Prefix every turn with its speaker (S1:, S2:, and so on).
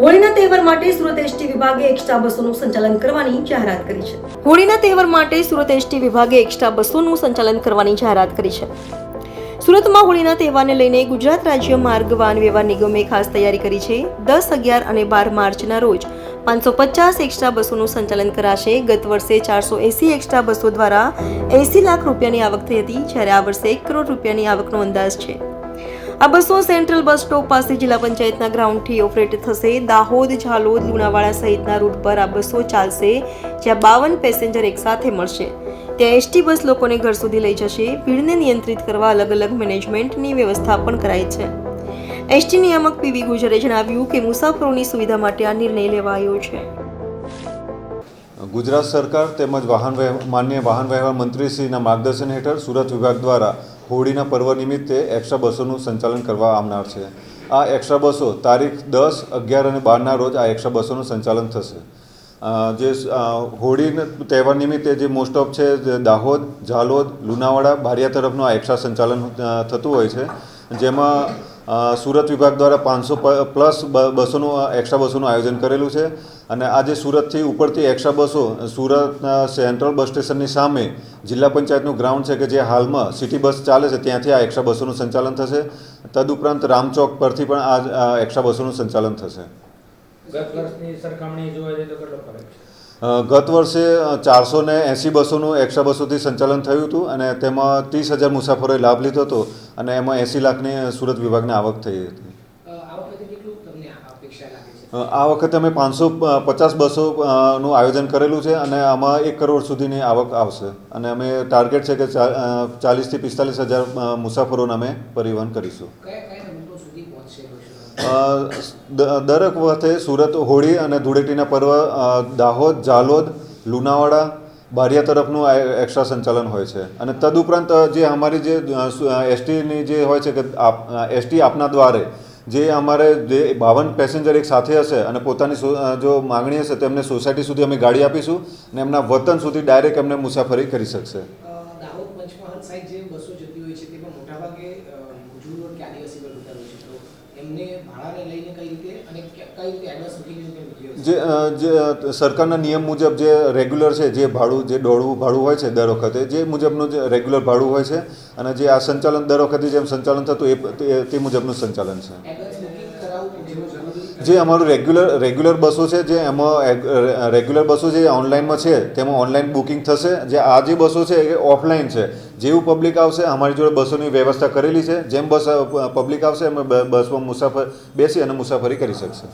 S1: હોળીના તહેવાર માટે સુરત એસટી વિભાગે એક્સ્ટ્રા બસોનું સંચાલન કરવાની જાહેરાત કરી છે. હોળીના તહેવાર માટે સુરત એસટી વિભાગે એક્સ્ટ્રા બસોનું સંચાલન કરવાની જાહેરાત કરી છે. સુરતમાં હોળીના તહેવારને લઈને ગુજરાત રાજ્ય માર્ગ, વાહન વ્યવહાર નિગમે ખાસ તૈયારી કરી છે. દસ અગિયાર અને બાર માર્ચના રોજ પાંચસો પચાસ એક્સ્ટ્રા બસોનું સંચાલન કરાશે. ગત વર્ષે ચારસો એસી એક્સ્ટ્રા બસો દ્વારા એસી લાખ રૂપિયાની આવક થઈ હતી, જ્યારે આ વર્ષે એક કરોડ રૂપિયાની આવકનો અંદાજ છે. આ બસો સેન્ટ્રલ બસ સ્ટોપ પાસે જિલ્લા પંચાયતના ગ્રાઉન્ડથી ઓપરેટ થશે. દાહોદ, ઝાલોદ, લુણાવાડા સહિતના રૂટ પર આ બસો ચાલશે, જ્યાં બાવન પેસેન્જર એકસાથે મળશે. ત્યાં એસટી બસ લોકોને ઘર સુધી લઈ જશે. ભીડને નિયંત્રિત કરવા અલગ અલગ મેનેજમેન્ટની વ્યવસ્થા પણ કરાઈ છે. એસટી નિયામક પીવી ગુજરે જણાવ્યું કે મુસાફરોની સુવિધા માટે આ નિર્ણય લેવાયો છે.
S2: ગુજરાત સરકાર તેમજ વાહન માન્ય વાહન વ્યવહાર મંત્રીશ્રીના માર્ગદર્શન હેઠળ સુરત વિભાગ દ્વારા હોળીના પર્વ નિમિત્તે એક્સ્ટ્રા બસોનું સંચાલન કરવા આવનાર છે. આ એક્સ્ટ્રા બસો તારીખ દસ, અગિયાર અને બારના રોજ આ એક્સ્ટ્રા બસોનું સંચાલન થશે. જે હોળી તહેવાર નિમિત્તે જે મોસ્ટ ઓફ છે દાહોદ, ઝાલોદ, લુણાવાડા, બારિયા તરફનું આ એક્સ્ટ્રા સંચાલન થતું હોય છે. જેમાં સુરત વિભાગ દ્વારા પાંચસો પ્લસ બસોનું એક્સ્ટ્રા બસોનું આયોજન કરેલું છે. અને આજે સુરતથી ઉપરથી એક્સ્ટ્રા બસો સુરતના સેન્ટ્રલ બસ સ્ટેશનની સામે જિલ્લા પંચાયતનું ગ્રાઉન્ડ છે કે જે હાલમાં સિટી બસ ચાલે છે ત્યાંથી આ એક્સ્ટ્રા બસોનું સંચાલન થશે. તદુપરાંત રામચોક પરથી પણ આ આ એક્સ્ટ્રા બસોનું સંચાલન થશે.
S3: ગત વર્ષની સરખામણી જોવા જઈએ તો કેટલો ફરક છે?
S2: ગત વર્ષે ચારસો ને એંસી બસોનું એક્સ્ટ્રા બસોથી સંચાલન થયું હતું અને તેમાં ત્રીસ હજાર મુસાફરોએ લાભ લીધો હતો. અને એમાં એંસી લાખની સુરત વિભાગને આવક થઈ હતી.
S4: આ વખતે
S2: અમે પાંચસો પચાસ બસો નું આયોજન કરેલું છે અને આમાં એક કરોડ સુધીની આવક આવશે. અને અમે ટાર્ગેટ છે કે ચાલીસથી પિસ્તાલીસ હજાર મુસાફરોને અમે પરિવહન કરીશું. દરેક વખતે સુરત હોળી અને ધૂળેટીના પર્વ દાહોદ ઝાલોદ લુણાવાડા બારિયા તરફનું આ એક્સ્ટ્રા સંચાલન હોય છે. અને તદુપરાંત જે અમારી જે એસટીની જે હોય છે કે એસટી આપના દ્વારે, જે અમારે જે બાવન પેસેન્જર એક સાથે હશે અને પોતાની જો માંગણી હશે તેમને સોસાયટી સુધી અમે ગાડી આપીશું અને એમના વતન સુધી ડાયરેક્ટ એમને મુસાફરી કરી શકશે.
S4: જે
S2: જે સરકારના નિયમ મુજબ જે રેગ્યુલર છે જે ભાડું જે દોડવું ભાડું હોય છે દર વખતે જે મુજબનું જે રેગ્યુલર ભાડું હોય છે અને જે આ સંચાલન દર વખતે જેમ સંચાલન થતું એ તે- તે મુજબનું સંચાલન છે
S4: એડવાન્સ બુકિંગ કરાવવું જેવું જરૂરી
S2: જે અમારું રેગ્યુલર રેગ્યુલર બસો છે, જે એમાં રેગ્યુલર બસો જે ઓનલાઈનમાં છે, તેમાં ઓનલાઈન બુકિંગ થશે. જે આ જે બસો છે, એ ઓફલાઈન છે. જેવું પબ્લિક આવશે, અમારી જોડે બસોની વ્યવસ્થા કરેલી છે. જેમ બસ પબ્લિક આવશે એમ બસમાં મુસાફર, બેસી અને મુસાફરી કરી શકશે.